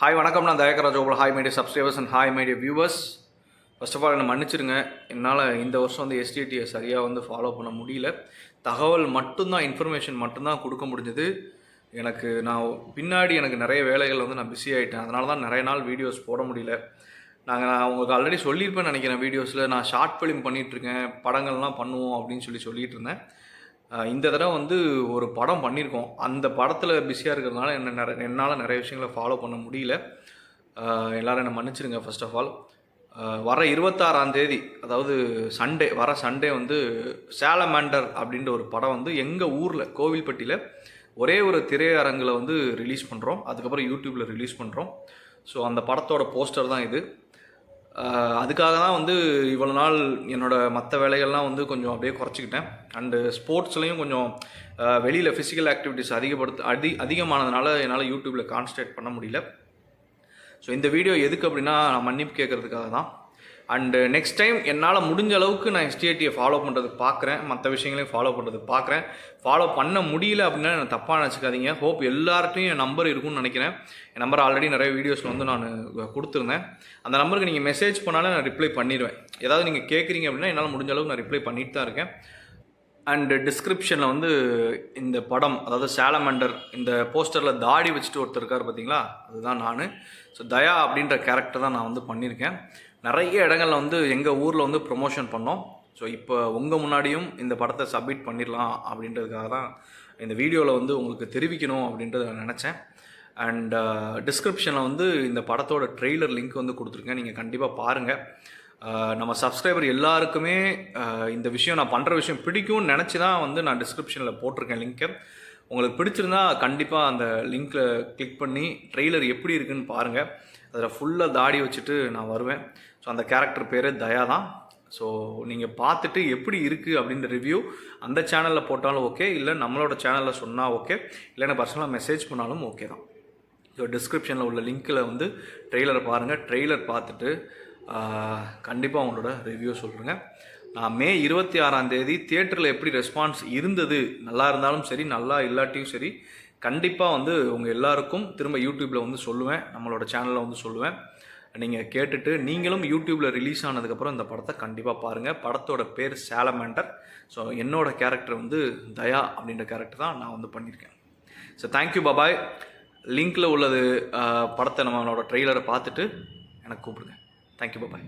Hi வணக்கம். நான் தயக்கராஜ் opal hi my dear subscribers and hi my dear viewers first of all என்னை மன்னிச்சிருங்க. என்னால் இந்த வருஷம் வந்து எஸ்டிடியை சரியாக வந்து ஃபாலோ பண்ண முடியல. தகவல் மட்டும்தான் இன்ஃபர்மேஷன் மட்டும்தான் கொடுக்க முடிஞ்சது. எனக்கு நான் பின்னாடி எனக்கு நிறைய வேலைகள் வந்து நான் பிஸி ஆகிட்டேன் அதனால தான் நிறைய நாள் வீடியோஸ் போட முடியல. நாங்கள் நான் உங்களுக்கு ஆல்ரெடி சொல்லியிருப்பேன் நினைக்கிறேன். வீடியோஸில் நான் ஷார்ட் ஃபிலிம் பண்ணிகிட்ருக்கேன் படங்கள்லாம் பண்ணுவோம் அப்படின்னு சொல்லி சொல்லிகிட்டு இருந்தேன். இந்த தடவை வந்து ஒரு படம் பண்ணியிருக்கோம். அந்த படத்தில் பிஸியாக இருக்கிறதுனால என்ன நிறைய என்னால் நிறைய விஷயங்களை ஃபாலோ பண்ண முடியல. எல்லோரும் என்னை மன்னிச்சிருங்க ஃபர்ஸ்ட் ஆஃப் ஆல் வர இருபத்தாறாம் தேதி அதாவது சண்டே வர சண்டே வந்து சேலமேண்டர் அப்படின்ற ஒரு படம் வந்து எங்கள் ஊரில் கோவில்பட்டியில் ஒரே ஒரு திரையரங்கில் வந்து ரிலீஸ் பண்ணுறோம் அதுக்கப்புறம் யூடியூப்பில் ரிலீஸ் பண்ணுறோம் ஸோ அந்த படத்தோட போஸ்டர் தான் இது. அதுக்காக தான் வந்து இவ்வளோ நாள் என்னோட மற்ற வேலைகள்லாம் வந்து கொஞ்சம் அப்படியே குறைச்சிக்கிட்டேன். அண்டு ஸ்போர்ட்ஸ்லேயும் கொஞ்சம் வெளியில் ஃபிசிக்கல் ஆக்டிவிட்டிஸ் அதிகப்படுத்த அதி அதிகமானதுனால என்னால் யூடியூப்பில் கான்சன்ட்ரேட் பண்ண முடியல. ஸோ இந்த வீடியோ எதுக்கு அப்படின்னா நான் மன்னிப்பு கேட்கறதுக்காக தான். அண்டு நெக்ஸ்ட் டைம் என்னால் முடிஞ்ச அளவுக்கு நான் எஸ்டிஐடியை ஃபாலோ பண்ணுறதுக்கு பார்க்குறேன் மற்ற விஷயங்களையும் ஃபாலோ பண்ணுறதுக்கு பார்க்குறேன் ஃபாலோ பண்ண முடியல அப்படின்னா எனக்கு தப்பாக நினச்சிக்காதீங்க. ஹோப் எல்லார்ட்டையும் என் நம்பர் இருக்கும்னு நினைக்கிறேன். என் நம்பர் ஆல்ரெடி நிறைய வீடியோஸில் வந்து நான் கொடுத்துருந்தேன். அந்த நம்பருக்கு நீங்கள் மெசேஜ் பண்ணாலும் நான் ரிப்ளை பண்ணிடுவேன் ஏதாவது நீங்கள் கேட்குறீங்க அப்படின்னா என்னால் முடிஞ்ச அளவுக்கு நான் ரிப்ளை பண்ணிட்டு தான் இருக்கேன். அண்டு டிஸ்கிரிப்ஷனில் uh, வந்து இந்த படம் அதாவது சேலமண்டர் இந்த போஸ்டரில் தாடி வச்சுட்டு ஒருத்தர் இருக்கார் பார்த்தீங்களா அதுதான் நான். ஸோ தயா அப்படின்ற கேரக்டர் தான் நான் வந்து பண்ணியிருக்கேன் நிறைய இடங்களில் வந்து எங்கள் ஊரில் வந்து ப்ரொமோஷன் பண்ணோம். ஸோ இப்போ உங்கள் முன்னாடியும் இந்த படத்தை சப்மிட் பண்ணிடலாம் அப்படின்றதுக்காக தான் இந்த வீடியோவில் வந்து உங்களுக்கு தெரிவிக்கணும் அப்படின்றத நான் நினச்சேன். அண்ட் டிஸ்கிரிப்ஷனில் வந்து இந்த படத்தோட ட்ரெய்லர் லிங்க் வந்து கொடுத்துருக்கேன். நீங்கள் கண்டிப்பாக பாருங்கள் uh, நம்ம சப்ஸ்கிரைபர் எல்லாருக்குமே uh, இந்த விஷயம் நான் பண்ணுற விஷயம் பிடிக்கும்னு நினச்சி தான் வந்து நான் டிஸ்கிரிப்ஷனில் போட்டிருக்கேன் லிங்க்கை உங்களுக்கு பிடிச்சிருந்தா கண்டிப்பாக அந்த லிங்க்கில் கிளிக் பண்ணி ட்ரெய்லர் எப்படி இருக்குன்னு பாருங்கள் அதில் ஃபுல்லாக தாடி வச்சுட்டு நான் வருவேன். ஸோ அந்த கேரக்டர் பேர் தயா தான். ஸோ நீங்கள் பார்த்துட்டு எப்படி இருக்குது அப்படின்ற ரிவ்யூ அந்த சேனலில் போட்டாலும் ஓகே இல்லை நம்மளோட சேனலில் சொன்னால் ஓகே இல்லைன்னா பர்சனலாக மெசேஜ் பண்ணாலும் ஓகே தான். ஸோ டிஸ்கிரிப்ஷனில் உள்ள லிங்க்கில் வந்து ட்ரெய்லரை பாருங்கள் ட்ரெய்லர் பார்த்துட்டு கண்டிப்பாக உங்களோட ரிவ்யூ சொல்கிறேங்க நான் மே இருபத்தி ஆறாம் தேதி தியேட்டரில் எப்படி ரெஸ்பான்ஸ் இருந்தது நல்லா இருந்தாலும் சரி நல்லா இல்லாட்டியும் சரி கண்டிப்பாக வந்து உங்கள் எல்லாருக்கும் திரும்ப யூடியூப்பில் வந்து சொல்லுவேன் நம்மளோட சேனலில் வந்து சொல்லுவேன். நீங்கள் கேட்டுட்டு நீங்களும் யூடியூப்பில் ரிலீஸ் ஆனதுக்கப்புறம் இந்த படத்தை கண்டிப்பாக பாருங்கள் படத்தோட பேர் சேலமேண்டர் ஸோ என்னோட கேரக்டர் வந்து தயா அப்படின்ற கேரக்டர் தான் நான் வந்து பண்ணியிருக்கேன். ஸோ தேங்க்யூ பாபாய் லிங்க்கில் உள்ளது படத்தை நம்மளோட ட்ரெய்லரை பார்த்துட்டு எனக்கு கூப்பிடுங்க. தேங்க்யூ பாபாய்